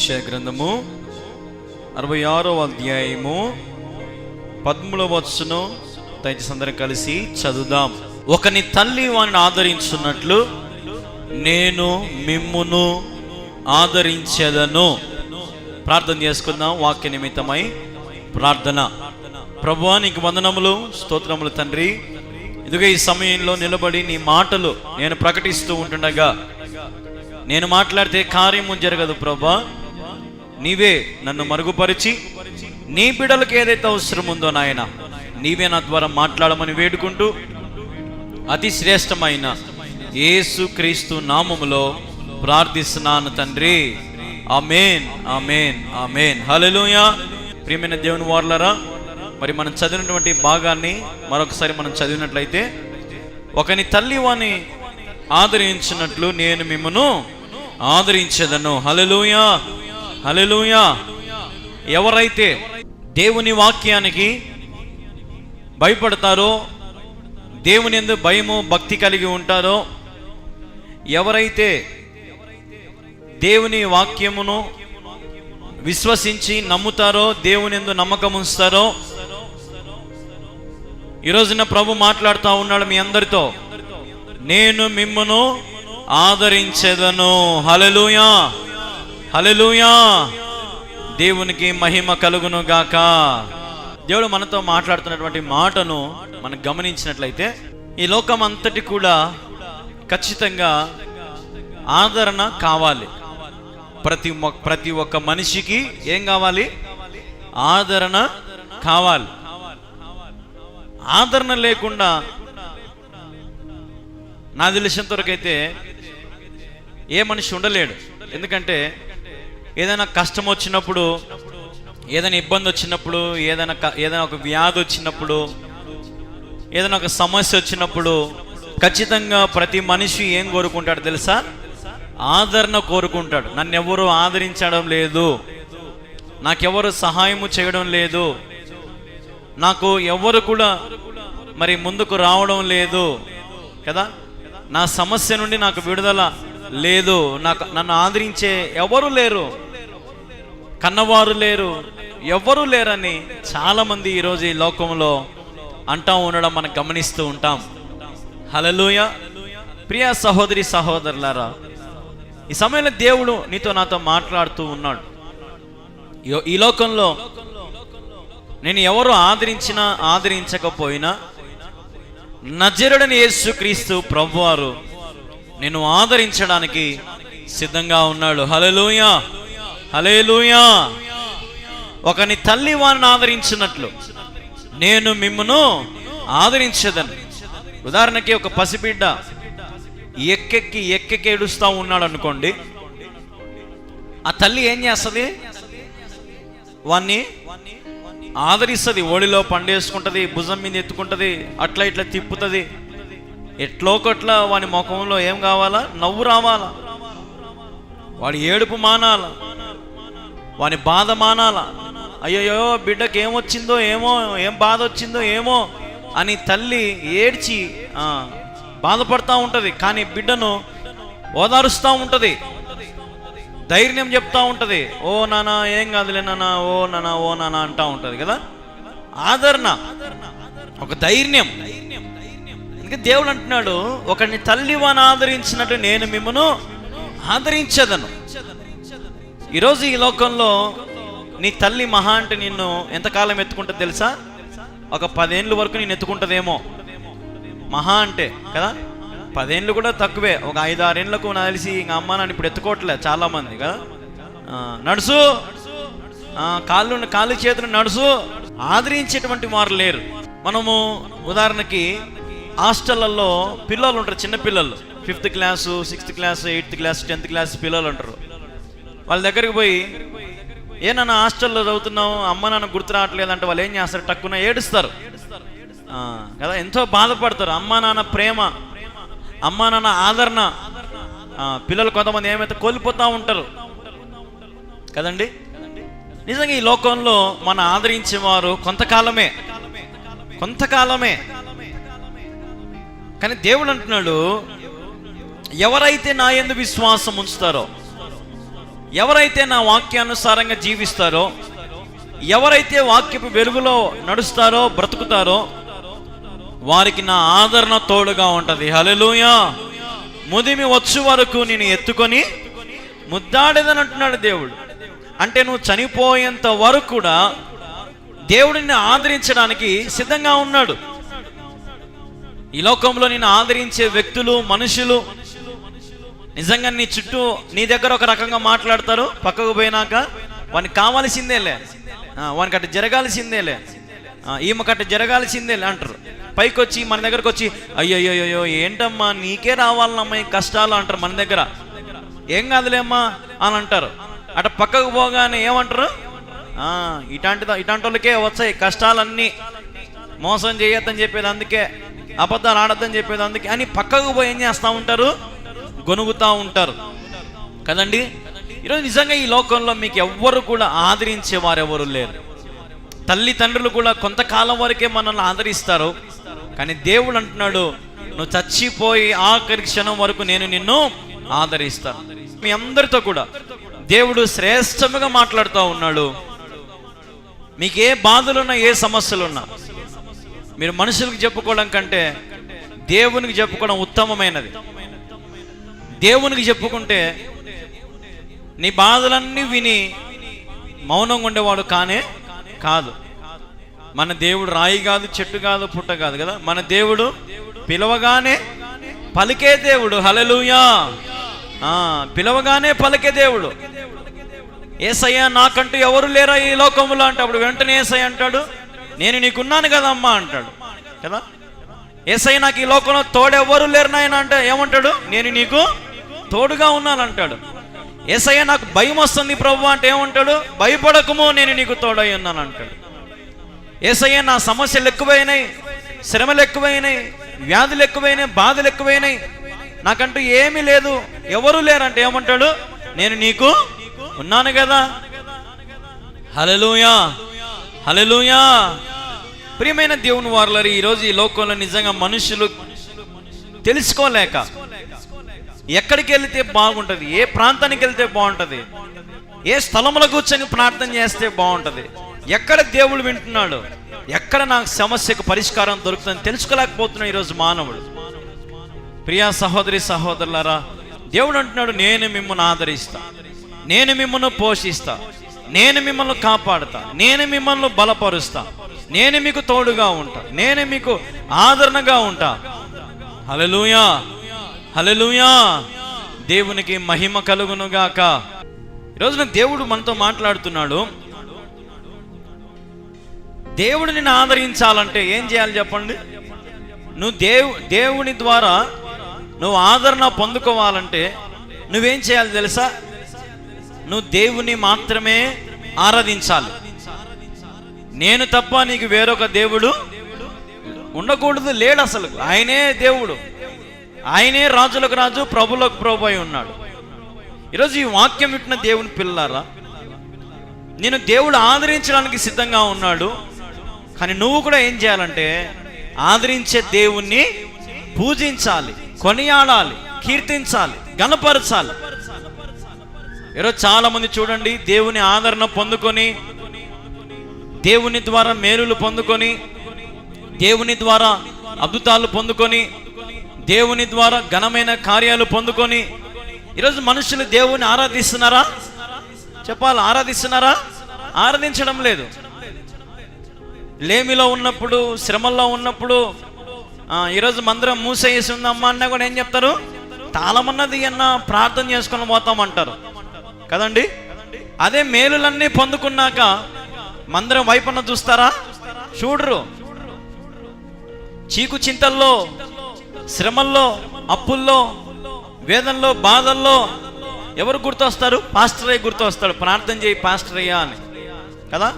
యశ గ్రంథము అరవై ఆరో అధ్యాయము పదమూడవ వచ్చును దయచేసి అందరం కలిసి చదువుదాం. ఒకని తల్లి వాని ఆదరించున్నట్లు నేను మిమ్మును ఆదరించేదను. ప్రార్థన చేసుకుందాం వాక్య నిమిత్తమై ప్రార్థన. ప్రభువా నీకు వందనములు స్తోత్రములు తండ్రి. ఇదిగో ఈ సమయంలో నిలబడి నీ మాటలు నేను ప్రకటిస్తూ ఉంటుండగా నేను మాట్లాడితే కార్యము జరగదు ప్రభా నీవే నన్ను మరుగుపరిచి నీ బిడలకు ఏదైతే అవసరం ఉందో నాయన నీవే నా ద్వారా మాట్లాడమని వేడుకుంటూ అతి శ్రేష్టమైన యేసు క్రీస్తు నామములో ప్రార్థిస్తున్నాను తండ్రి. Amen amen amen. హల్లెలూయా. ప్రియమైన దేవుని వార్లరా మరి మనం చదివినటువంటి భాగాన్ని మరొకసారి మనం చదివినట్లయితే ఒకని తల్లి వాని ఆదరించినట్లు నేను మిమ్మను ఆదరించదను. హల్లెలూయా. హలెలుయా ఎవరైతే దేవుని వాక్యానికి భయపడతారో దేవుని ఎందు భయము భక్తి కలిగి ఉంటారో ఎవరైతే దేవుని వాక్యమును విశ్వసించి నమ్ముతారో దేవుని ఎందు నమ్మకం ఉంచుతారో ఈ రోజున ప్రభు మాట్లాడుతూ ఉన్నాడు మీ అందరితో. నేను మిమ్మను ఆదరించేదను. హలలుయా హలలుయా దేవునికి మహిమ కలుగును గాక దేవుడు మనతో మాట్లాడుతున్నటువంటి మాటను మనం గమనించినట్లయితే ఈ లోకం అంతటి కూడా ఖచ్చితంగా ఆదరణ కావాలి. ప్రతి మొ- ప్రతి ఒక్క మనిషికి ఏం కావాలి? ఆదరణ కావాలి. ఆదరణ లేకుండా నా తెలిసినంత వరకు అయితే ఏ మనిషి ఉండలేడు. ఎందుకంటే ఏదైనా కష్టం వచ్చినప్పుడు ఏదైనా ఇబ్బంది వచ్చినప్పుడు ఏదైనా క- ఏదైనా ఒక వ్యాధి వచ్చినప్పుడు ఏదైనా ఒక సమస్య వచ్చినప్పుడు ఖచ్చితంగా ప్రతి మనిషి ఏం కోరుకుంటాడు తెలుసా? ఆదరణ కోరుకుంటాడు. నన్ను ఎవరు ఆదరించడం లేదు. నాకెవరు సహాయము చేయడం లేదు. నాకు ఎవరు కూడా మరి ముందుకు రావడం లేదు. కదా? నా సమస్య నుండి నాకు విడుదల లేదు నాకు నన్ను ఆదరించే ఎవరు లేరు. కన్నవారు లేరు ఎవరు లేరని చాలా మంది ఈరోజు ఈ లోకంలో అంటా ఉండడం మనం గమనిస్తూ ఉంటాం. హలలుయ ప్రియ సహోదరి సహోదరులారా ఈ సమయంలో దేవుడు నీతో నాతో మాట్లాడుతూ ఉన్నాడు. ఈ- ఈ లోకంలో నేను ఎవరు ఆదరించినా ఆదరించకపోయినా నజరుడని యేసుక్రీస్తు ప్రభువారు నేను ఆదరించడానికి సిద్ధంగా ఉన్నాడు. హలలుయా హలేలుయా ఒకని తల్లి వారిని ఆదరించినట్లు నేను మిమ్మను ఆదరించదని. ఉదాహరణకి ఒక పసిబిడ్డ ఎక్కెక్కి ఎక్కెక్కి ఏడుస్తూ ఉన్నాడు అనుకోండి ఆ తల్లి ఏం చేస్తుంది? వాన్ని ఆదరిస్తుంది. ఓడిలో పండేసుకుంటది భుజం మీద ఎత్తుకుంటది అట్లా ఇట్లా తిప్పుతుంది. ఎట్లో కొట్ల వాని ముఖంలో ఏం కావాలా? నవ్వు రావాలా? వాడి ఏడుపు మానాల? వాని బాధ మానాల? అయ్యయ్యో బిడ్డకి ఏమొచ్చిందో ఏమో ఏం బాధ వచ్చిందో ఏమో అని తల్లి ఏడ్చి బాధపడతా ఉంటుంది. కానీ బిడ్డను ఓదారుస్తూ ఉంటుంది. ధైర్యం చెప్తా ఉంటుంది. ఓ నానా ఏం కాదులే నానా ఓ నానా ఓ నానా అంటా ఉంటుంది కదా? ఆదరణ. ఒక ధైర్యం. అందుకే దేవుడు అంటున్నాడు ఒకరిని తల్లి వాని ఆదరించినట్టు నేను మిమ్మను ఆదరించదను. ఈరోజు ఈ లోకంలో నీ తల్లి మహా అంటే నిన్ను ఎంతకాలం ఎత్తుకుంటుంది తెలుసా? ఒక పదేండ్ల వరకు నేను ఎత్తుకుంటుందేమో. మహా అంటే కదా? పదేండ్లు కూడా తక్కువే. ఒక ఐదు ఆరేండ్లకు నాకు తెలిసి ఇంకా అమ్మ నన్ను ఇప్పుడు ఎత్తుకోవట్లే చాలా మంది కదా నడుసు. కాళ్ళు కాళ్ళు చేతులు నడుసు. ఆదరించేటువంటి వారు లేరు. మనము ఉదాహరణకి హాస్టళ్ళలో పిల్లలు ఉంటారు చిన్న పిల్లలు. Fifth class sixth class eighth class tenth class పిల్లలు ఉంటారు వాళ్ళ దగ్గరికి పోయి ఏ నాన్న హాస్టల్లో చదువుతున్నావు? అమ్మ నాన్న గుర్తు రావట్లేదు అంటే వాళ్ళు ఏం చేస్తారు? టక్కున ఏడుస్తారు. కదా? ఎంతో బాధపడతారు. అమ్మ నాన్న ప్రేమ అమ్మ నాన్న ఆదరణ. పిల్లలు కొంతమంది ఏమైతే కోల్పోతూ ఉంటారు. కదండి? నిజంగా ఈ లోకంలో మన ఆదరించేవారు కొంతకాలమే. కొంతకాలమే. కానీ దేవుడు అంటున్నాడు ఎవరైతే నా ఎందు విశ్వాసం ఉంచుతారో ఎవరైతే నా వాక్యానుసారంగా జీవిస్తారో ఎవరైతే వాక్యపు వెలుగులో నడుస్తారో బ్రతుకుతారో వారికి నా ఆదరణ తోడుగా ఉంటుంది. హల్లెలూయా. ముదిమి వచ్చు వరకు నేను ఎత్తుకొని ముద్దాడేదని అంటున్నాడు దేవుడు. అంటే నువ్వు చనిపోయేంత వరకు కూడా దేవుడిని ఆదరించడానికి సిద్ధంగా ఉన్నాడు. ఈ లోకంలో నేను ఆదరించే వ్యక్తులు మనుషులు నిజంగా నీ చుట్టూ నీ దగ్గర ఒక రకంగా మాట్లాడతారు. పక్కకు పోయినాక వానికి కావాల్సిందేలే. ఆ, వానికి అట్ట జరగాల్సిందేలే. ఈమె ఈమెకట్ట జరగాల్సిందేలే అంటారు. పైకి వచ్చి మన దగ్గరకు వచ్చి అయ్యయ్యో ఏంటమ్మా నీకే రావాలమ్మా ఈ కష్టాలు అంటారు మన దగ్గర. ఏం కాదులేమ్మా అని అంటారు. అట పక్కకు పోగానే ఏమంటారు? ఇటాంటిదా ఇటాంటి ఇటాంటి వాళ్ళకే వచ్చాయి కష్టాలన్నీ. మోసం చేయొద్దని చెప్పేది అందుకే. అబద్ధాలు ఆడద్దని చెప్పేది అందుకే. అని పక్కకు పోయి ఏం చేస్తూ ఉంటారు? గొనుగుతూ ఉంటారు. కదండి? ఈరోజు నిజంగా ఈ లోకంలో మీకు ఎవ్వరు కూడా ఆదరించే వారెవరు లేరు. తల్లిదండ్రులు కూడా కొంతకాలం వరకే మనల్ని ఆదరిస్తారు. కానీ దేవుడు అంటున్నాడు నువ్వు చచ్చిపోయి ఆఖరి క్షణం వరకు నేను నిన్ను ఆదరిస్తాను. మీ అందరితో కూడా దేవుడు శ్రేష్టముగా మాట్లాడుతూ ఉన్నాడు. మీకు ఏ బాధలున్నా ఏ సమస్యలున్నా మీరు మనుషులకు చెప్పుకోవడం కంటే దేవునికి చెప్పుకోవడం ఉత్తమమైనది. దేవునికి చెప్పుకుంటే నీ బాధలన్నీ విని మౌనంగా ఉండేవాడు కానే కాదు. మన దేవుడు రాయి కాదు చెట్టు కాదు పుట్ట కాదు కదా. మన దేవుడు పిలవగానే పలికే దేవుడు. హలలుయా పిలవగానే పలికే దేవుడు. ఏసయ్య నాకంటూ ఎవరు లేరా ఈ లోకంలో? అంటే అప్పుడు వెంటనే ఏసయ్య అంటాడు నేను నీకున్నాను కదమ్మా అంటాడు. కదా? ఏసై నాకు ఈ లోకంలో తోడెవ్వరు లేరు నాయన అంటే ఏమంటాడు? నేను నీకు తోడుగా ఉన్నాను అంటాడు ఏసయ్య నాకు భయం వస్తుంది ప్రభు అంటే ఏమంటాడు? భయపడకము నేను నీకు తోడై ఉన్నాను అంటాడు ఏసయ్య నా సమస్యలు ఎక్కువైనాయి శ్రమలు ఎక్కువైనాయి వ్యాధులు ఎక్కువైనాయి బాధలు ఎక్కువైనాయి. నాకంటూ ఏమీ లేదు ఎవరు లేరంటే ఏమంటాడు? నేను నీకు ఉన్నాను కదా. హలలుయా అలెలుయా ప్రియమైన దేవుని వారులరి ఈరోజు ఈ లోకంలో నిజంగా మనుషులు తెలుసుకోలేక ఎక్కడికి వెళ్తే బాగుంటుంది ఏ ప్రాంతానికి వెళ్తే బాగుంటుంది ఏ స్థలంలో కూర్చొని ప్రార్థన చేస్తే బాగుంటుంది ఎక్కడ దేవుడు వింటున్నాడు ఎక్కడ నాకు సమస్యకు పరిష్కారం దొరుకుతుందని తెలుసుకోలేకపోతున్నాడు ఈరోజు మానవుడు. ప్రియా సహోదరి సహోదరులారా దేవుడు అంటున్నాడు నేను మిమ్మల్ని ఆదరిస్తా నేను మిమ్మల్ని పోషిస్తా నేను మిమ్మల్ని కాపాడుతా. నేను మిమ్మల్ని బలపరుస్తా. నేను మీకు తోడుగా ఉంటా. నేను మీకు ఆదరణగా ఉంటా. హలలుయా హలలుయా దేవునికి మహిమ కలుగునుగాక. ఈరోజున దేవుడు మనతో మాట్లాడుతున్నాడు. దేవుడు నిన్ను ఆదరించాలంటే ఏం చేయాలి చెప్పండి? నువ్వు దేవు దేవుని ద్వారా నువ్వు ఆదరణ పొందుకోవాలంటే నువ్వేం చేయాలి తెలుసా? నువ్వు దేవుని మాత్రమే ఆరాధించాలి. నేను తప్ప నీకు వేరొక దేవుడు ఉండకూడదు లేడు అసలు. ఆయనే దేవుడు. ఆయనే రాజులకు రాజు ప్రభులకు ప్రభు అయి ఉన్నాడు. ఈరోజు ఈ వాక్యం విట్టిన దేవుని పిల్లారా నేను దేవుడు ఆదరించడానికి సిద్ధంగా ఉన్నాడు కానీ నువ్వు కూడా ఏం చేయాలంటే ఆదరించే దేవుణ్ణి పూజించాలి కొనియాడాలి కీర్తించాలి గణపరచాలి. ఈరోజు చాలా మంది చూడండి దేవుని ఆదరణ పొందుకొని దేవుని ద్వారా మేలులు పొందుకొని దేవుని ద్వారా అద్భుతాలు పొందుకొని దేవుని ద్వారా ఘనమైన కార్యాలు పొందుకొని ఈరోజు మనుషులు దేవుని ఆరాధిస్తున్నారా? చెప్పాలి ఆరాధిస్తున్నారా? ఆరాధించడం లేదు. లేమిలో ఉన్నప్పుడు శ్రమల్లో ఉన్నప్పుడు ఈరోజు మందిరం మూసేసి ఉందమ్మా అన్నా కూడా ఏం చెప్తారు? తాళమన్నది అన్న ప్రార్థన చేసుకొని పోతామంటారు. కదండి? అదే మేలులన్నీ పొందుకున్నాక మందిరం వైపున చూస్తారా? చూడరు. చీకు చింతల్లో శ్రమల్లో అప్పుల్లో వేదనలో బాధల్లో ఎవరు గుర్తొస్తారు? పాస్టర్ అయ్యి గుర్తొస్తాడు. ప్రార్థన చేయి పాస్టర్ అయ్యా అని. కదా?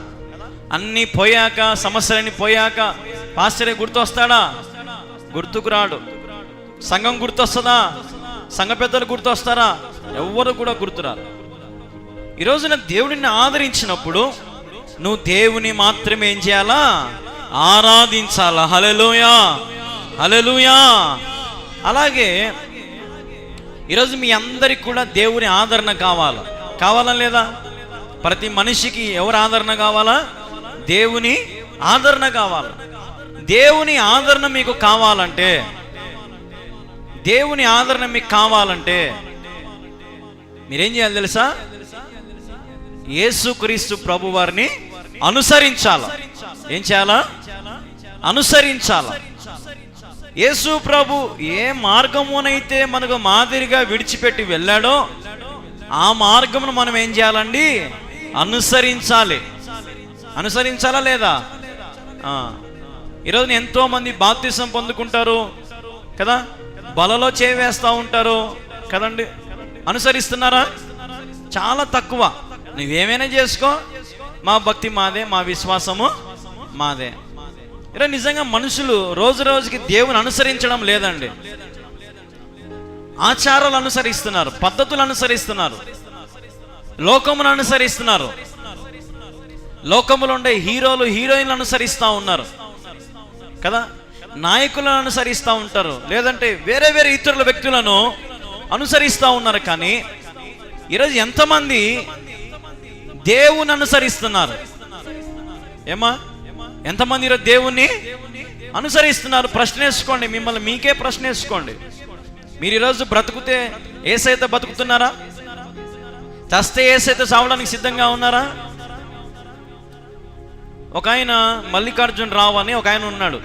అన్నీ పోయాక సమస్యలన్నీ పోయాక పాస్టర్ అయ్యి గుర్తొస్తాడా? గుర్తుకు రాడు. సంఘం గుర్తొస్తుందా? సంఘ పెద్దలు గుర్తొస్తారా? ఎవ్వరు కూడా గుర్తురారు. ఈ రోజున దేవుడిని ఆదరించినప్పుడు నువ్వు దేవుని మాత్రమే ఏం చేయాలా? ఆరాధించాలా? హలెలుయా హలెలుయా అలాగే ఈరోజు మీ అందరికి కూడా దేవుని ఆదరణ కావాలి? కావాలా లేదా? ప్రతి మనిషికి ఎవరు ఆదరణ కావాలా? దేవుని ఆదరణ కావాలి? దేవుని ఆదరణ మీకు కావాలంటే దేవుని ఆదరణ మీకు కావాలంటే మీరేం చేయాలి తెలుసా? యేసుక్రీస్తు ప్రభు వారిని అనుసరించాల? ఏం చేయాలా? అనుసరించాల? యేసు ప్రభు ఏ మార్గమునైతే మనకు మాదిరిగా విడిచిపెట్టి వెళ్ళాడో ఆ మార్గమును మనం ఏం చేయాలండి? అనుసరించాలి. అనుసరించాలా లేదా? ఈరోజు ఎంతో మంది బాప్తిసం పొందుకుంటారు కదా? బలలో చేవేస్తూ ఉంటారు కదండి? అనుసరిస్తున్నారా? చాలా తక్కువ. నువ్వేమైనా చేసుకో. మా భక్తి మాదే మా విశ్వాసము మాదే. ఇలా నిజంగా మనుషులు రోజు రోజుకి దేవుని అనుసరించడం లేదండి. ఆచారాలు అనుసరిస్తున్నారు పద్ధతులు అనుసరిస్తున్నారు లోకమును అనుసరిస్తున్నారు. లోకములు ఉండే హీరోలు హీరోయిన్లు అనుసరిస్తూ ఉన్నారు. కదా? నాయకులను అనుసరిస్తూ ఉంటారు. లేదంటే వేరే వేరే ఇతరుల వ్యక్తులను అనుసరిస్తూ ఉన్నారు కానీ ఈరోజు ఎంతమంది దేవుని అనుసరిస్తున్నారు. ఏమా? ఎంతమంది ఈరోజు దేవుణ్ణి అనుసరిస్తున్నారు? ప్రశ్న వేసుకోండి మిమ్మల్ని మీకే ప్రశ్న వేసుకోండి మీరు ఈరోజు బ్రతుకుతే ఏసైతే బతుకుతున్నారా? చస్తే ఏసైతే చావడానికి సిద్ధంగా ఉన్నారా? ఒక ఆయన మల్లికార్జున్ రావు అని ఒక ఆయన ఉన్నాడు.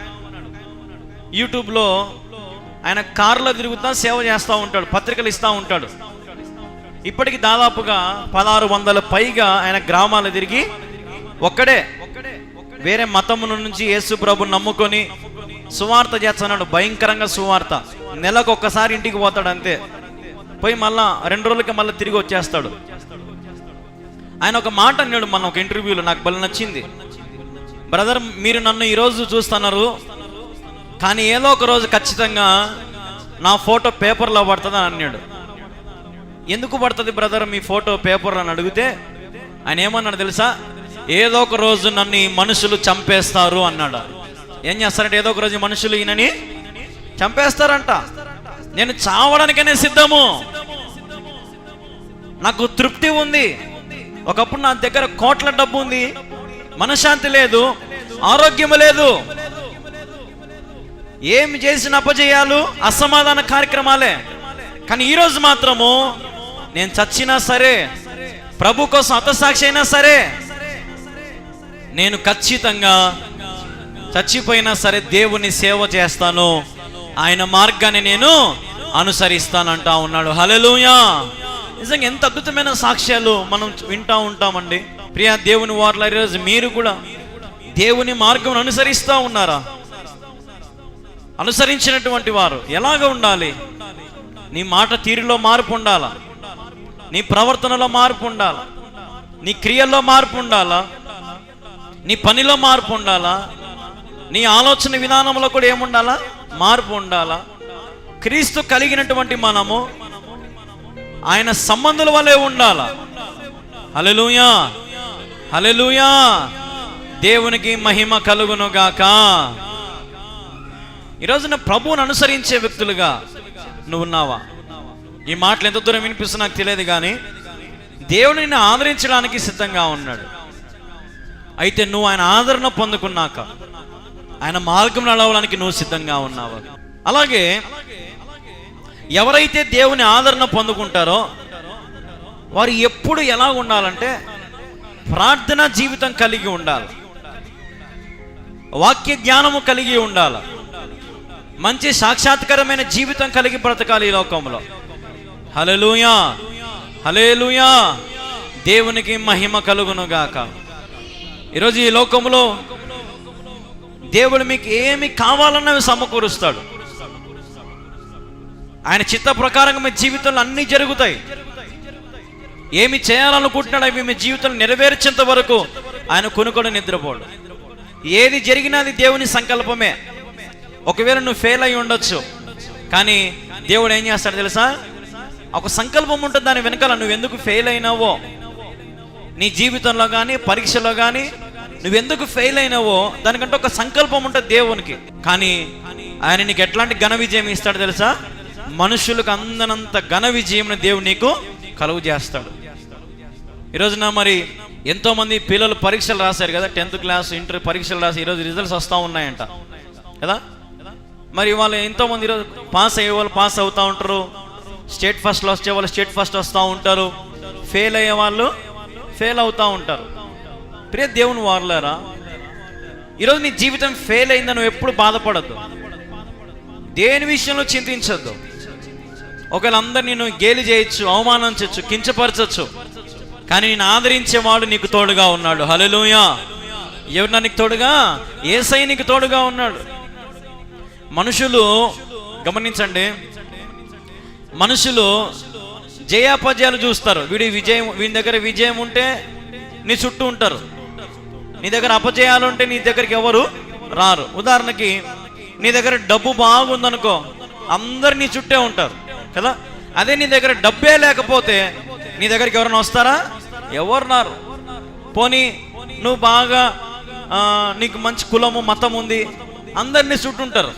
యూట్యూబ్లో ఆయన కార్లో తిరుగుతా సేవ చేస్తూ ఉంటాడు పత్రికలు ఇస్తూ ఉంటాడు. ఇప్పటికి దాదాపుగా పదహారు వందల పైగా ఆయన గ్రామాలు తిరిగి ఒక్కడే. వేరే మతముల నుంచి యేసు ప్రభు నమ్ముకొని సువార్త చేస్తున్నాడు. భయంకరంగా సువార్త. నెలకు ఒక్కసారి ఇంటికి పోతాడు అంతే. పోయి మళ్ళా రెండు రోజులకి మళ్ళీ తిరిగి వచ్చేస్తాడు. ఆయన ఒక మాట అన్నాడు మన ఒక ఇంటర్వ్యూలో నాకు బలి నచ్చింది. బ్రదర్ మీరు నన్ను ఈరోజు చూస్తున్నారు. కానీ ఏదో ఒక రోజు ఖచ్చితంగా నా ఫోటో పేపర్లో పడుతుందని అన్నాడు. ఎందుకు పడుతుంది బ్రదర్ మీ ఫోటో పేపర్ అని అడిగితే ఆయన ఏమన్నాడు తెలుసా? ఏదో ఒక రోజు నన్ను ఈ మనుషులు చంపేస్తారు అన్నాడు. ఏం చేస్తారంటే ఏదో ఒక రోజు మనుషులు ఈయనని చంపేస్తారంట. నేను చావడానికనే సిద్ధము. నాకు తృప్తి ఉంది. ఒకప్పుడు నా దగ్గర కోట్ల డబ్బు ఉంది. మనశ్శాంతి లేదు. ఆరోగ్యం లేదు. ఏమి చేసిన అపజయాలు అసమాధాన కార్యక్రమాలే. కానీ ఈరోజు మాత్రము నేను చచ్చినా సరే ప్రభు కోసం హతసాక్షి అయినా సరే నేను ఖచ్చితంగా చచ్చిపోయినా సరే దేవుని సేవ చేస్తాను. ఆయన మార్గాన్ని నేను అనుసరిస్తానంటా ఉన్నాడు. హలెలూయా నిజంగా ఎంత అద్భుతమైన సాక్ష్యాలు మనం వింటా ఉంటామండి. ప్రియా దేవుని వార్ల ఈరోజు మీరు కూడా దేవుని మార్గం అనుసరిస్తూ ఉన్నారా? అనుసరించినటువంటి వారు ఎలాగ ఉండాలి? నీ మాట తీరులో మార్పు ఉండాలా? నీ ప్రవర్తనలో మార్పు ఉండాలి? నీ క్రియల్లో మార్పు ఉండాలా? నీ పనిలో మార్పు ఉండాలా? నీ ఆలోచన విధానంలో కూడా ఏముండాలా? మార్పు ఉండాలా? క్రీస్తు కలిగినటువంటి మనము ఆయన సంబంధుల వలె ఉండాలా? హలెలూయా హలెలూయా దేవునికి మహిమ కలుగును గాక ఈరోజున ప్రభువును అనుసరించే వ్యక్తులుగా నువ్వు ఉన్నావా? ఈ మాటలు ఎంత దూరం వినిపిస్తున్నా నాకు తెలియదు కానీ దేవుడు నిన్ను ఆదరించడానికి సిద్ధంగా ఉన్నాడు. అయితే నువ్వు ఆయన ఆదరణ పొందుకున్నాక ఆయన మార్గం నడవడానికి నువ్వు సిద్ధంగా ఉన్నావు. అలాగే ఎవరైతే దేవుని ఆదరణ పొందుకుంటారో వారు ఎప్పుడు ఎలా ఉండాలంటే ప్రార్థన జీవితం కలిగి ఉండాలి. వాక్య జ్ఞానము కలిగి ఉండాలి. మంచి సాక్షాత్కరమైన జీవితం కలిగి బ్రతకాలి ఈ లోకంలో. హలలుయా హలేలుయా దేవునికి మహిమ కలుగును గాక ఈరోజు ఈ లోకంలో దేవుడు మీకు ఏమి కావాలన్నవి సమకూరుస్తాడు. ఆయన చిత్త ప్రకారంగా మీ జీవితంలో అన్నీ జరుగుతాయి. ఏమి చేయాలనుకుంటున్నాడు అవి మీ జీవితంలో నెరవేర్చేంత వరకు ఆయన కొనుక్కొని నిద్రపోడు. ఏది జరిగినా అది దేవుని సంకల్పమే. ఒకవేళ నువ్వు ఫెయిల్ అయి ఉండొచ్చు. కానీ దేవుడు ఏం చేస్తాడు తెలుసా? ఒక సంకల్పం ఉంటుంది దాని వెనకాల నువ్వు ఎందుకు ఫెయిల్ అయినావో? నీ జీవితంలో కానీ పరీక్షలో కానీ నువ్వెందుకు ఫెయిల్ అయినావో? దానికంటే ఒక సంకల్పం ఉంటుంది దేవునికి. కానీ ఆయన నీకు ఎట్లాంటి ఘన విజయం ఇస్తాడు తెలుసా? మనుషులకు అందనంత ఘన విజయం దేవుడు నీకు కలుగు చేస్తాడు. ఈరోజున మరి ఎంతో మంది పిల్లలు పరీక్షలు రాశారు కదా టెన్త్ క్లాస్ ఇంటర్ పరీక్షలు రాసి ఈరోజు రిజల్ట్స్ వస్తూ ఉన్నాయంట. కదా? మరి వాళ్ళు ఎంతో మంది ఈరోజు పాస్ అయ్యే వాళ్ళు పాస్ అవుతూ ఉంటారు. స్టేట్ ఫస్ట్లో వచ్చే వాళ్ళు స్టేట్ ఫస్ట్ వస్తూ ఉంటారు. ఫెయిల్ అయ్యే వాళ్ళు ఫెయిల్ అవుతూ ఉంటారు. ప్రియ దేవుని వారులారా ఈరోజు నీ జీవితం ఫెయిల్ అయిందని నువ్వు ఎప్పుడు బాధపడద్దు. దేని విషయంలో చింతించద్దు. ఒకవేళ అందరు నేను గేలి చేయొచ్చు అవమానించవచ్చు కించపరచచ్చు కానీ నేను ఆదరించేవాడు నీకు తోడుగా ఉన్నాడు. హలోయా ఎవరు నీకు తోడుగా? ఏసై నీకు తోడుగా ఉన్నాడు. మనుషులు గమనించండి మనుషులు జయాపజయాలు చూస్తారు. వీడి విజయం వీని దగ్గర విజయం ఉంటే నీ చుట్టూ ఉంటారు. నీ దగ్గర అపజయాలు ఉంటే నీ దగ్గరికి ఎవరు రారు. ఉదాహరణకి నీ దగ్గర డబ్బు బాగుందనుకో అందరు నీ చుట్టే ఉంటారు కదా? అదే నీ దగ్గర డబ్బే లేకపోతే నీ దగ్గరికి ఎవరైనా వస్తారా? ఎవరు రారు. పోనీ నువ్వు బాగా నీకు మంచి కులము మతం ఉంది అందరినీ చుట్టుంటారు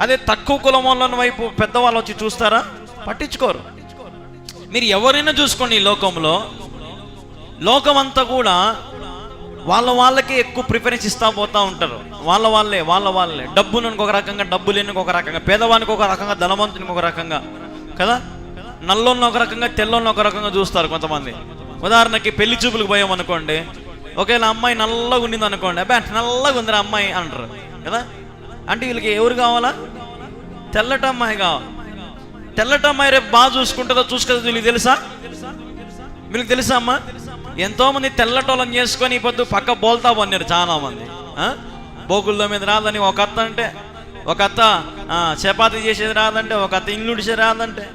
అదే తక్కువ కులం వాళ్ళని వైపు పెద్దవాళ్ళు వచ్చి చూస్తారా? పట్టించుకోరు. మీరు ఎవరైనా చూసుకోండి ఈ లోకంలో. లోకం అంతా కూడా వాళ్ళ వాళ్ళకి ఎక్కువ ప్రిఫరెన్స్ ఇస్తా పోతా ఉంటారు. వాళ్ళ వాళ్ళే వాళ్ళ వాళ్ళే. డబ్బునకు ఒక రకంగా డబ్బు లేని ఒక రకంగా పేదవానికి ఒక రకంగా ధనవంతునికి ఒక రకంగా. కదా? నల్లోని ఒక రకంగా తెల్లోని ఒక రకంగా చూస్తారు కొంతమంది. ఉదాహరణకి పెళ్ళి చూపులకు పోయాం అనుకోండి. ఒకవేళ అమ్మాయి నల్లగా ఉండింది అనుకోండి అబ్బాయి నల్లగా ఉందిరా అమ్మాయి అంటారు. కదా? అంటే వీళ్ళకి ఎవరు కావాలా? తెల్లటమ్మాయి కావాలి. తెల్లటమ్మాయి రేపు బాగా చూసుకుంటుందో చూసుకుంటుందో వీళ్ళకి తెలుసా? వీళ్ళకి తెలుసా అమ్మా? ఎంతో మంది తెల్లటోళ్ళని చేసుకొని పొద్దు పక్క బోల్తా పన్నారు చాలా మంది బోగుల్లో మీద రాదని ఒక అత్త అంటే ఒక అత్త చపాతి చేసేది రాదంటే ఒక అత్త ఇల్లు రాదంటే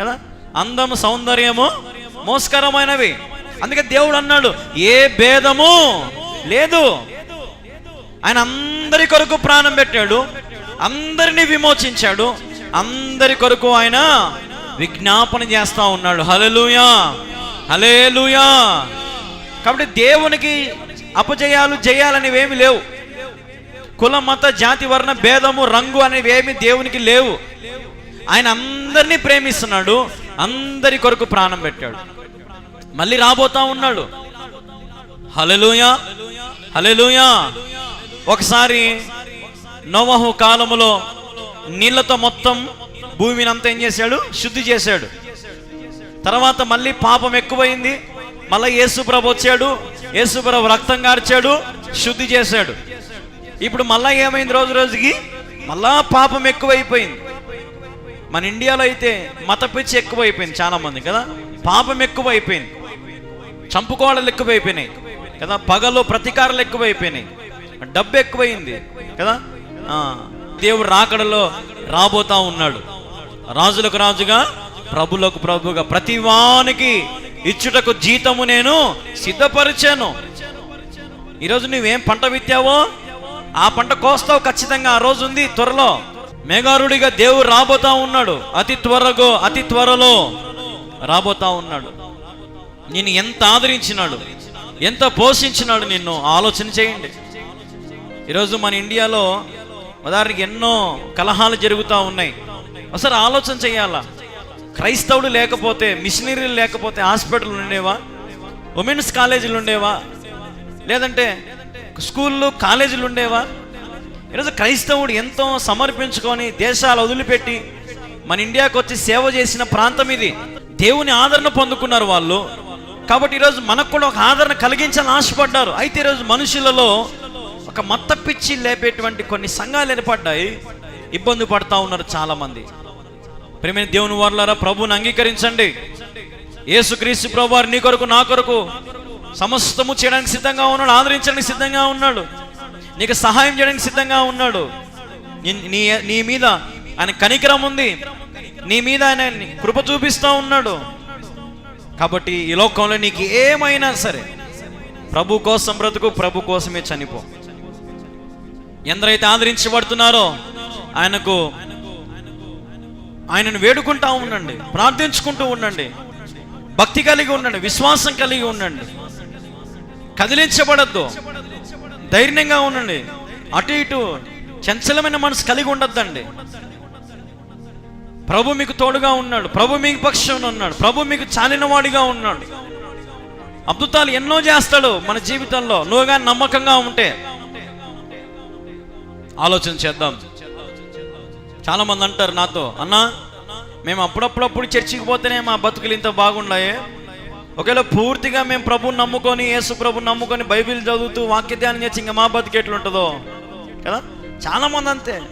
కదా? అందం సౌందర్యము మోస్కరమైనవి. అందుకే దేవుడు అన్నాడు ఏ భేదము లేదు. ఆయన అందరి కొరకు ప్రాణం పెట్టాడు అందరినీ విమోచించాడు అందరి కొరకు ఆయన విజ్ఞాపన చేస్తా ఉన్నాడు. హలలుయా హలేలుయా కాబట్టి దేవునికి అపజయాలు జయాలనేవేమి లేవు. కుల మత జాతి వర్ణ భేదము రంగు అనేవేమి దేవునికి లేవు. ఆయన అందరినీ ప్రేమిస్తున్నాడు అందరి కొరకు ప్రాణం పెట్టాడు. మళ్ళీ రాబోతా ఉన్నాడు. హలలుయా హలలుయా ఒకసారి నోవహు కాలములో నీళ్ళతో మొత్తం భూమిని అంతా ఏం చేశాడు? శుద్ధి చేశాడు. తర్వాత మళ్ళీ పాపం ఎక్కువైంది. మళ్ళీ యేసుప్రభు వచ్చాడు. యేసుప్రభు రక్తం కార్చాడు శుద్ధి చేశాడు. ఇప్పుడు మళ్ళా ఏమైంది రోజు రోజుకి? మళ్ళా పాపం ఎక్కువైపోయింది. మన ఇండియాలో అయితే మత పిచ్చి ఎక్కువైపోయింది చాలా మంది కదా? పాపం ఎక్కువైపోయింది. చంపుకోవడాలు ఎక్కువైపోయినాయి కదా? పగలు ప్రతీకారాలు ఎక్కువైపోయినాయి. డబ్బు ఎక్కువైంది కదా దేవుడు రాకడలో రాబోతా ఉన్నాడు. రాజులకు రాజుగా ప్రభులకు ప్రభుగా ప్రతి వానికి ఇచ్చుటకు జీతము నేను సిద్ధపరిచాను. ఈరోజు నువ్వేం పంట విత్తావో? ఆ పంట కోస్తావు ఖచ్చితంగా. ఆ రోజు ఉంది త్వరలో. మేఘారుడిగా దేవుడు రాబోతా ఉన్నాడు. అతి త్వరగో అతి త్వరలో రాబోతా ఉన్నాడు. నేను ఎంత ఆదరించినాడు? ఎంత పోషించినాడు నిన్ను? ఆలోచన చేయండి. ఈరోజు మన ఇండియాలో ఉదాహరణకి ఎన్నో కలహాలు జరుగుతూ ఉన్నాయి. ఒకసారి ఆలోచన చేయాలా? క్రైస్తవుడు లేకపోతే మిషనరీలు లేకపోతే హాస్పిటల్ ఉండేవా? ఉమెన్స్ కాలేజీలు ఉండేవా? లేదంటే స్కూళ్ళు కాలేజీలు ఉండేవా? ఈరోజు క్రైస్తవుడు ఎంతో సమర్పించుకొని దేశాలు వదిలిపెట్టి మన ఇండియాకు వచ్చి సేవ చేసిన ప్రాంతం ఇది. దేవుని ఆదరణ పొందుకున్నారు వాళ్ళు. కాబట్టి ఈరోజు మనకు కూడా ఒక ఆదరణ కలిగించాలని ఆశపడ్డారు. అయితే ఈరోజు మనుషులలో ఒక మత్త పిచ్చి లేపేటువంటి కొన్ని సంఘాలు ఏర్పడ్డాయి. ఇబ్బంది పడతా ఉన్నారు చాలా మంది ప్రేమైన దేవుని వర్లరా ప్రభుని అంగీకరించండి. యేసుక్రీస్తు ప్రభు వారు నీ కొరకు నా కొరకు సమస్తము చేయడానికి సిద్ధంగా ఉన్నాడు ఆదరించడానికి సిద్ధంగా ఉన్నాడు. నీకు సహాయం చేయడానికి సిద్ధంగా ఉన్నాడు. నీ- నీ నీ మీద ఆయన కనికరం ఉంది. నీ మీద ఆయన కృప చూపిస్తూ ఉన్నాడు. కాబట్టి ఈ లోకంలో నీకు ఏమైనా సరే ప్రభు కోసం బ్రతుకు ప్రభు కోసమే చనిపో. ఎందరైతే ఆదరించబడుతున్నారో ఆయనకు ఆయనను వేడుకుంటా ఉండండి ప్రార్థించుకుంటూ ఉండండి భక్తి కలిగి ఉండండి విశ్వాసం కలిగి ఉండండి. కదిలించబడద్దు. ధైర్యంగా ఉండండి. అటు ఇటు చంచలమైన మనసు కలిగి ఉండొద్దండి. ప్రభు మీకు తోడుగా ఉన్నాడు. ప్రభు మీకు పక్షంలో ఉన్నాడు. ప్రభు మీకు చాలినవాడిగా ఉన్నాడు. అద్భుతాలు ఎన్నో చేస్తాడు మన జీవితంలో. నువ్వుగా నమ్మకంగా ఉంటే ఆలోచన చేద్దాం. చాలా మంది అంటారు నాతో అన్నా మేము అప్పుడప్పుడప్పుడు చర్చికి పోతేనే మా బతుకులు ఇంత బాగున్నాయే ఒకవేళ పూర్తిగా మేము ప్రభుని నమ్ముకొని యేసు ప్రభుని నమ్ముకొని బైబిల్ చదువుతూ వాక్య ధ్యానం చేసి ఇంకా మా బతుకు ఎట్లుంటుందో? కదా? చాలా మంది అంతే.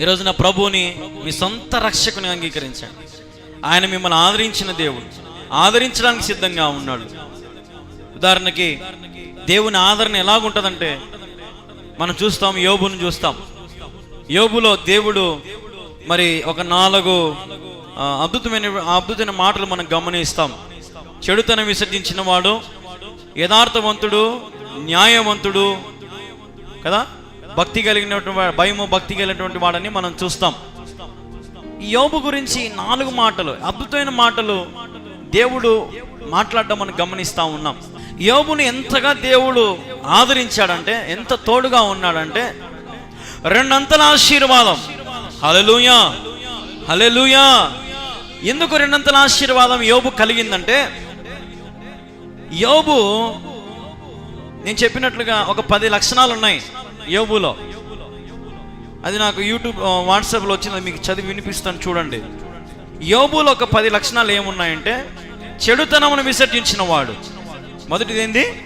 ఈరోజు నా ప్రభువుని మీ సొంత రక్షకుని అంగీకరించండి. ఆయన మిమ్మల్ని ఆదరించిన దేవుడు ఆదరించడానికి సిద్ధంగా ఉన్నాడు. ఉదాహరణకి దేవుని ఆదరణ ఎలాగుంటుందంటే మనం చూస్తాం యోబును చూస్తాం. యోబులో దేవుడు మరి ఒక నాలుగు అద్భుతమైన అద్భుతమైన మాటలు మనం గమనిస్తాం. చెడుతనం విసర్జించిన వాడు యథార్థవంతుడు న్యాయవంతుడు కదా? భక్తి కలిగినటువంటి వాడు, భయము భక్తి కలిగినటువంటి వాడని మనం చూస్తాం. ఈ యోబు గురించి నాలుగు మాటలు అద్భుతమైన మాటలు దేవుడు మాట్లాడడం మనం గమనిస్తూ ఉన్నాం. యోబుని ఎంతగా దేవుడు ఆదరించాడంటే ఎంత తోడుగా ఉన్నాడంటే రెండంతల ఆశీర్వాదం. హలలుయా హలలుయా ఎందుకు రెండంతల ఆశీర్వాదం యోబు కలిగిందంటే యోబు నేను చెప్పినట్లుగా ఒక పది లక్షణాలు ఉన్నాయి యోబులో. అది నాకు యూట్యూబ్ వాట్సాప్లో వచ్చింది మీకు చదివి వినిపిస్తాను చూడండి. యోబులో ఒక పది లక్షణాలు ఏమున్నాయంటే చెడుతనమును విసర్జించిన వాడు మొదటిదేంది?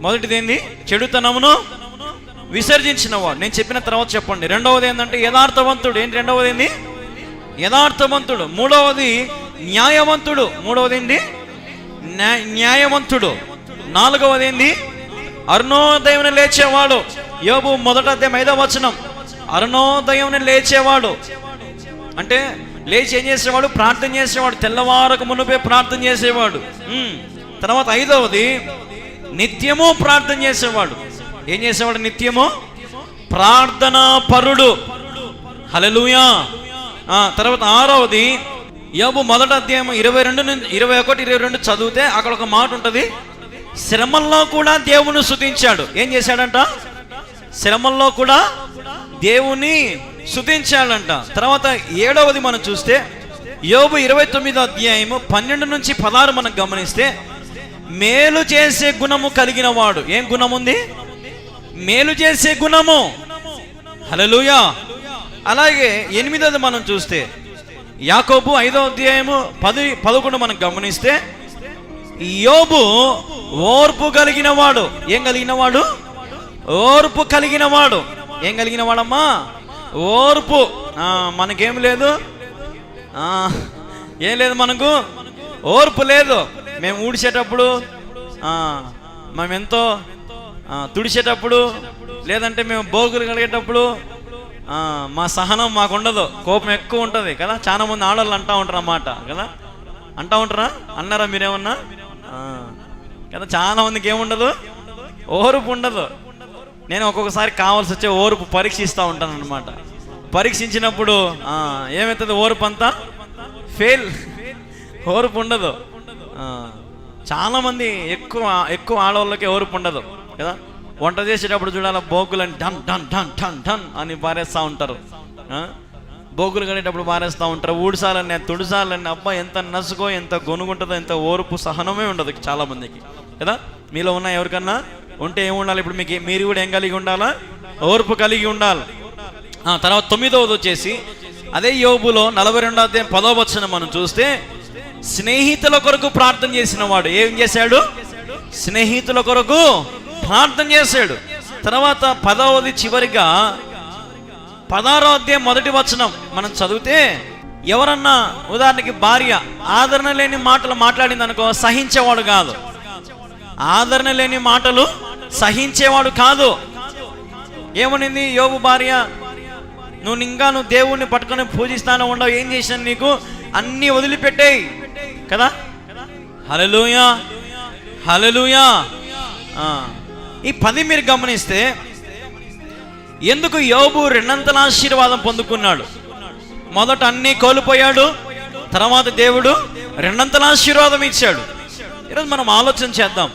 మొదటిదేంది? చెడుతనమును విసర్జించిన వాడు నేను చెప్పిన తర్వాత చెప్పండి. రెండవది ఏంటంటే యథార్థవంతుడు. ఏంటి రెండవది ఏంది యథార్థవంతుడు. మూడవది న్యాయవంతుడు. మూడవది ఏంటి న్యాయవంతుడు. నాలుగవది ఏంది అరుణోదయం లేచేవాడు. యోబు మొదట అధ్యాయం ఐదవ వచనం. అరుణోదయం లేచేవాడు. అంటే లేచి ఏం చేసేవాడు? ప్రార్థన చేసేవాడు. తెల్లవారకు మునుపే ప్రార్థన చేసేవాడు. తర్వాత ఐదవది నిత్యము ప్రార్థన చేసేవాడు. ఏం చేసేవాడు నిత్యము? ప్రార్థనా పరుడు. హలలుయా తర్వాత ఆరవది యోబు మొదటి అధ్యాయం ఇరవై రెండు నుంచి ఇరవై ఒకటి ఇరవై రెండు చదివితే అక్కడ ఒక మాట ఉంటుంది. శ్రమల్లో కూడా దేవుని శుతించాడు ఏం చేశాడంట? శ్రమల్లో కూడా దేవుని శుతించాడంట తర్వాత ఏడవది మనం చూస్తే యోబు ఇరవై తొమ్మిదో అధ్యాయము పన్నెండు నుంచి పదహారు మనం గమనిస్తే మేలు చేసే గుణము కలిగిన వాడు. ఏం గుణం ఉంది మేలు చేసే గుణము. హలలుయా అలాగే ఎనిమిదోది మనం చూస్తే యాకోబు ఐదో అధ్యాయము పది పదకొండు మనం గమనిస్తే యోబు ఓర్పు కలిగిన వాడు. ఏం కలిగిన వాడు? ఓర్పు కలిగిన వాడు. ఏం కలిగిన వాడమ్మా? ఓర్పు. మనకేం లేదు? ఏం లేదు మనకు? ఓర్పు లేదు. మేము ఊడిచేటప్పుడు మేమెంతో మేము ఎంతో తుడిచేటప్పుడు లేదంటే మేము బోగులు కడిగేటప్పుడు మా సహనం మాకు ఉండదు కోపం ఎక్కువ ఉంటుంది కదా? చాలా మంది ఆడవాళ్ళు అంటా ఉంటారు అన్నమాట కదా? అంటా ఉంటారా? అన్నారా మీరేమన్నా? కదా? చాలా మందికి ఏముండదు? ఓర్పు ఉండదు. నేను ఒక్కొక్కసారి కావాల్సి వచ్చే ఓర్పు పరీక్షిస్తూ ఉంటాను అనమాట పరీక్షించినప్పుడు ఏమవుతుంది ఓర్పు అంతా? ఫెయిల్. ఓర్పు ఉండదు. చాలామంది ఎక్కువ ఎక్కువ ఆడవాళ్ళకి ఓర్పు ఉండదు కదా? వంట చేసేటప్పుడు చూడాలి బోగులని done done done done done అని పారేస్తూ ఉంటారు. ఆ? బోగులు కడేటప్పుడు పారేస్తూ ఉంటారు. ఊడిసాలని తుడిసాలని అబ్బా ఎంత నసుకో ఎంత గొనుగుంటుందో ఎంత ఓర్పు సహనమే ఉండదు చాలామందికి కదా? మీలో ఉన్న ఎవరికన్నా? ఉంటే ఏముండాలి? ఇప్పుడు మీకు మీరు కూడా ఏం కలిగి ఉండాలా? ఓర్పు కలిగి ఉండాలి. ఆ, తర్వాత తొమ్మిదవది వచ్చేసి అదే యోబులో నలభై రెండో అధ్యాయం పదో వచ్చిన మనం చూస్తే స్నేహితుల కొరకు ప్రార్థన చేసిన వాడు ఏం చేశాడు? స్నేహితుల కొరకు ప్రార్థన చేశాడు. తర్వాత పదవది చివరిగా పదారో అధ్యాయం మొదటి వచనం మనం చదివితే ఎవరన్నా ఉదాహరణకి భార్య ఆదరణ లేని మాటలు మాట్లాడింది అనుకో సహించేవాడు కాదు. ఆదరణ లేని మాటలు సహించేవాడు కాదు. ఏమనింది? యోగు భార్య నువ్వు ఇంకా నువ్వు దేవుణ్ణి పట్టుకొని పూజిస్తాను ఉండవు ఏం చేశాను నీకు? అన్నీ వదిలిపెట్టేయి. కదా? హలలుయా హలలుయా ఈ పది మీరు గమనిస్తే ఎందుకు యోబు రెండంతల ఆశీర్వాదం పొందుకున్నాడు? మొదట అన్నీ కోల్పోయాడు తర్వాత దేవుడు రెండంతల ఆశీర్వాదం ఇచ్చాడు. ఈరోజు మనం ఆలోచన చేద్దాం.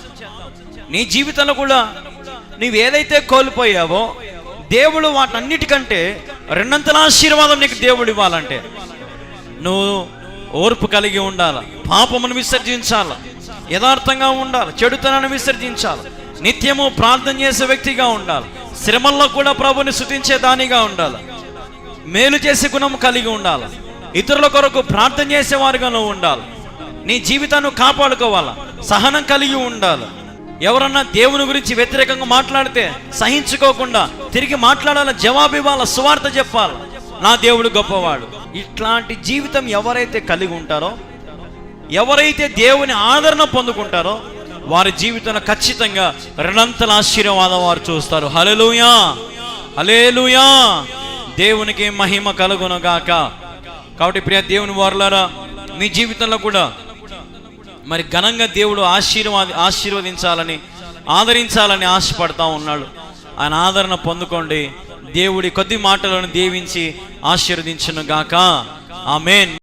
నీ జీవితంలో కూడా నీవు ఏదైతే కోల్పోయావో దేవుడు వాటన్నిటికంటే రెండంతల ఆశీర్వాదం నీకు దేవుడు ఇవ్వాలంటే నువ్వు ఓర్పు కలిగి ఉండాల పాపమును విసర్జించాలి యథార్థంగా ఉండాలి చెడుతనాన్ని విసర్జించాలి నిత్యము ప్రార్థన చేసే వ్యక్తిగా ఉండాలి శ్రమల్లో కూడా ప్రభుని శుతించే దానిగా ఉండాలి మేలు చేసే గుణం కలిగి ఉండాలి ఇతరుల కొరకు ప్రార్థన చేసేవారుగా నువ్వు ఉండాలి నీ జీవితాన్ని కాపాడుకోవాలా సహనం కలిగి ఉండాలి ఎవరన్నా దేవుని గురించి వ్యతిరేకంగా మాట్లాడితే సహించుకోకుండా తిరిగి మాట్లాడాల జవాబు ఇవ్వాల సువార్త చెప్పాలి. నా దేవుడు గొప్పవాడు. ఇట్లాంటి జీవితం ఎవరైతే కలిగి ఉంటారో ఎవరైతే దేవుని ఆదరణ పొందుకుంటారో వారి జీవితంలో ఖచ్చితంగా రెండంతల ఆశీర్వాదం వారు చూస్తారు. హలలుయా హలేలుయా దేవునికి మహిమ కలుగును గాక. కాబట్టి ప్రియ దేవుని వారులారా మీ జీవితంలో కూడా మరి ఘనంగా దేవుడు ఆశీర్వాద ఆశీర్వదించాలని ఆదరించాలని ఆశపడతా ఉన్నాడు. ఆయన ఆదరణ పొందుకోండి. దేవుడి కొద్ది మాటలను దీవించి ఆశీర్వదించును గాక. ఆమెన్.